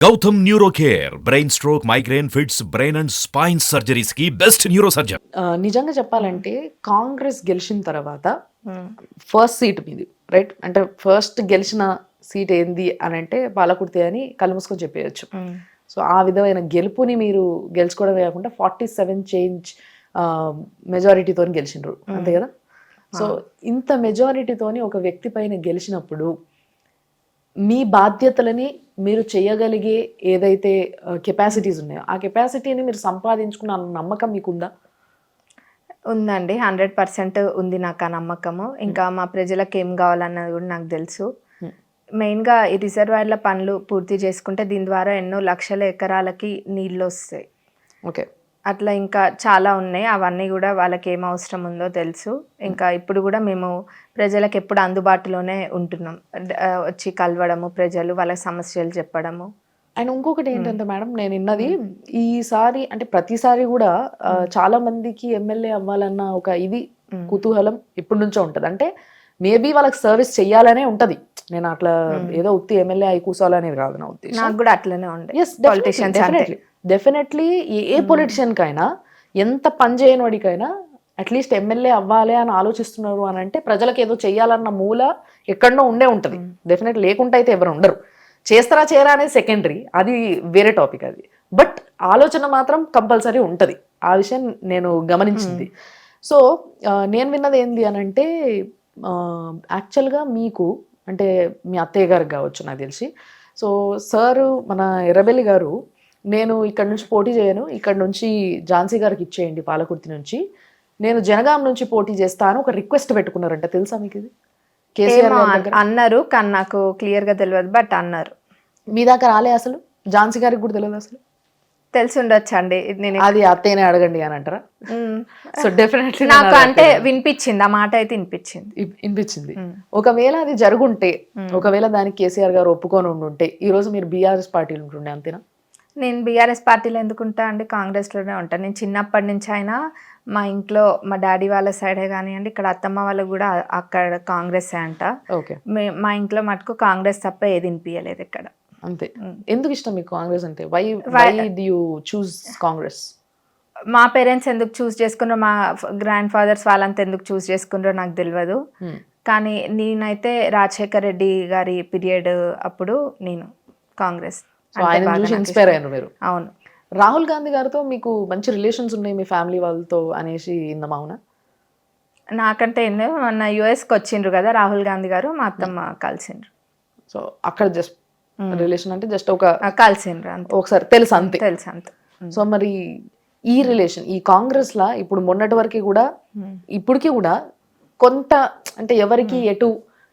Gautam neuro care brain stroke migraine fits brain and spine సర్జరీస్కి best neuro surgeon నిజంగా చెప్పాలంటే కాంగ్రెస్ గెలిచిన తర్వాత first seat మీది రైట్? అంటే ఫస్ట్ గెలిచిన సీట్ ఏంది అని అంటే పాలకుర్తి అని కళ్ళు మూసుకొని చెప్పేయచ్చు. సో ఆ విధమైన గెలుపుని మీరు గెలుచుకోవడమే కాకుండా ఫార్టీ సెవెన్ చేంజ్ మెజారిటీతో గెలిచిండ్రు అంతే కదా? సో ఇంత మెజారిటీతోని ఒక వ్యక్తి పైన గెలిచినప్పుడు మీ బాధ్యతలని మీరు చేయగలిగే ఏదైతే కెపాసిటీస్ ఉన్నాయో ఆ కెపాసిటీని మీరు సంపాదించుకున్న నమ్మకం మీకుందా? ఉందండి. హండ్రెడ్ పర్సెంట్ ఉంది నాకు ఆ నమ్మకము. ఇంకా మా ప్రజలకు ఏం కావాలన్నది కూడా నాకు తెలుసు. Hmm. మెయిన్గా ఈ రిజర్వాయర్ల పనులు పూర్తి చేసుకుంటే దీని ద్వారా ఎన్నో లక్షల ఎకరాలకి నీళ్ళు వస్తాయి. ఓకే. అట్లా ఇంకా చాలా ఉన్నాయి. అవన్నీ కూడా వాళ్ళకి ఏం అవసరం ఉందో తెలుసు. ఇంకా ఇప్పుడు కూడా మేము ప్రజలకు ఎప్పుడు అందుబాటులోనే ఉంటున్నాం. వచ్చి కలవడము ప్రజలు వాళ్ళ సమస్యలు చెప్పడము. అండ్ ఇంకొకటి ఏంటంటే మేడం నేను విన్నది ఈసారి అంటే ప్రతిసారి కూడా చాలా మందికి ఎమ్మెల్యే అవ్వాలన్న ఒక ఇది. కుతూహలం ఇప్పటి నుంచో ఉంటది. అంటే మేబీ వాళ్ళకి సర్వీస్ చెయ్యాలనే ఉంటది. నేను అట్లా ఏదో ఉత్తి ఎమ్మెల్యే అయి కూర్చోవాలనేది కాదు నా ఉద్దేశం. నాకు కూడా అట్లనే ఉండే. ఎస్. డెఫినెట్లీ డెఫినెట్లీ ఏ పొలిటిషియన్ కైనా ఎంత పని చేయని వాడికైనా అట్లీస్ట్ ఎమ్మెల్యే అవ్వాలి అని ఆలోచిస్తున్నారు అని అంటే ప్రజలకు ఏదో చెయ్యాలన్న మూల ఎక్కడనో ఉండే ఉంటది. డెఫినెట్ లేకుండా అయితే ఎవరు ఉండరు. చేస్తారా చేయరా అనేది సెకండరీ అది వేరే టాపిక్ అది. బట్ ఆలోచన మాత్రం కంపల్సరీ ఉంటది. ఆ విషయం నేను గమనించింది. సో ఆ, నేను విన్నది ఏంది అని అంటే యాక్చువల్గా మీకు అంటే మీ అత్తయ్య గారికి కావచ్చు నాకు తెలిసి. సో సారు మన ఎర్రబెల్లి గారు నేను ఇక్కడ నుంచి పోటీ చేయను. ఇక్కడ నుంచి ఝాన్సీ గారికి ఇచ్చేయండి పాలకుర్తి నుంచి. నేను జనగాం నుంచి పోటీ చేస్తాను. ఒక రిక్వెస్ట్ పెట్టుకున్నారంట. తెలుసా మీకు ఇది? కేసీఆర్ గారి అన్నారు కానీ నాకు క్లియర్గా తెలియదు బట్ అన్నారు. మీ దాకా రాలే అసలు? ఝాన్సీ గారికి కూడా తెలియదు అసలు? తెలిసి ఉండొచ్చు అండి నేను అది అత్తయ్యనే అడగండి అని అంటారా. సో డెఫినెట్లీ నాకు అంటే వినిపించింది ఆ మాట అయితే వినిపించింది. వినిపించింది. ఒకవేళ అది జరుగుంటే ఒకవేళ దానికి కేసీఆర్ గారు ఒప్పుకొని ఉండుంటే ఈ రోజు మీరు బీఆర్ఎస్ పార్టీలు ఉంటుండే అంతేనా? నేను బీఆర్ఎస్ పార్టీలో ఎందుకుంటా అండి? కాంగ్రెస్లోనే ఉంటాను నేను చిన్నప్పటి నుంచి అయినా మా ఇంట్లో మా డాడీ వాళ్ళ సైడే కానివ్వండి ఇక్కడ అత్తమ్మ వాళ్ళు కూడా అక్కడ కాంగ్రెస్ అంట. ఓకే. మే- ఇంట్లో మటుకు కాంగ్రెస్ తప్ప ఏది వినిపించలేదు ఇక్కడ. అంతే. ఎందుకు ఇష్టం మీకు కాంగ్రెస్ అంటే? Why why you choose Congress? మా పేరెంట్స్ ఎందుకు చూస్ చేసుకున్నారో? మా గ్రాండ్ ఫాదర్స్ వాళ్ళంతా ఎందుకు చూస్ చేసుకున్నారో నాకు తెలియదు కానీ నేనైతే రాజశేఖర్ రెడ్డి గారి పీరియడ్ అప్పుడు నేను కాంగ్రెస్ సో ఆయన చూసి ఇన్స్పైర్. అయ్యారు మీరు. అవును. రాహుల్ గాంధీ గారితో మీకు మంచి రిలేషన్స్ ఉన్నాయి మీ ఫ్యామిలీ వాళ్ళతో అనేసి ఇందమా అవునా నాకంటే ఏందో మొన్న యుఎస్కి వచ్చిండ్రు కదా రాహుల్ గాంధీ గారు మా అత్తమ్మ కలిసిండ్రు. సో అక్కడ జస్ట్ రిలేషన్ అంటే జస్ట్ ఒక కలిసిండ్రు అంతే. ఒకసారి తెలుసు అంతే. తెలుసు అంత. సో మరి ఈ రిలేషన్ ఈ కాంగ్రెస్ లా ఇప్పుడు మొన్నటి వరకు కూడా ఇప్పటికీ కూడా కొంత అంటే ఎవరికి ఎటు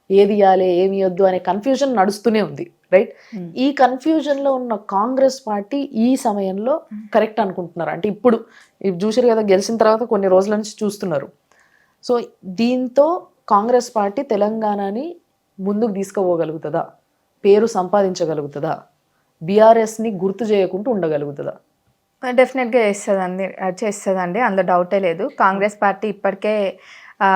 ఏది ఇవ్వాలి ఏమి ఇవ్వద్దు అనే కన్ఫ్యూజన్ నడుస్తూనే ఉంది. రైట్ ఈ కన్ఫ్యూజన్లో ఉన్న కాంగ్రెస్ పార్టీ ఈ సమయంలో కరెక్ట్ అనుకుంటున్నారు. అంటే ఇప్పుడు చూసారు కదా గెలిచిన తర్వాత కొన్ని రోజుల నుంచి చూస్తున్నారు. సో దీంతో కాంగ్రెస్ పార్టీ తెలంగాణని ముందుకు తీసుకుపోగలుగుతుందా? పేరు సంపాదించగలుగుతుందా? బీఆర్ఎస్ని గుర్తు చేయకుండా ఉండగలుగుతుందా? డెఫినెట్గా చేస్తుందండి చేస్తుందండి. అందులో డౌటే లేదు. కాంగ్రెస్ పార్టీ ఇప్పటికే ఆ,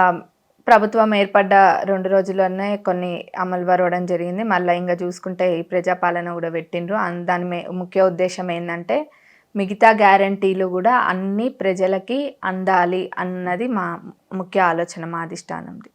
ప్రభుత్వం ఏర్పడ్డ రెండు రోజుల్లోనే కొన్ని అమలు వరవడం జరిగింది. మళ్ళీ ఇంకా చూసుకుంటే ఈ ప్రజాపాలన కూడా పెట్టిండ్రు. దాని మే- ముఖ్య ఉద్దేశం ఏంటంటే మిగతా గ్యారంటీలు కూడా అన్ని ప్రజలకి అందాలి అన్నది మా ముఖ్య ఆలోచన మా అధిష్టానంది.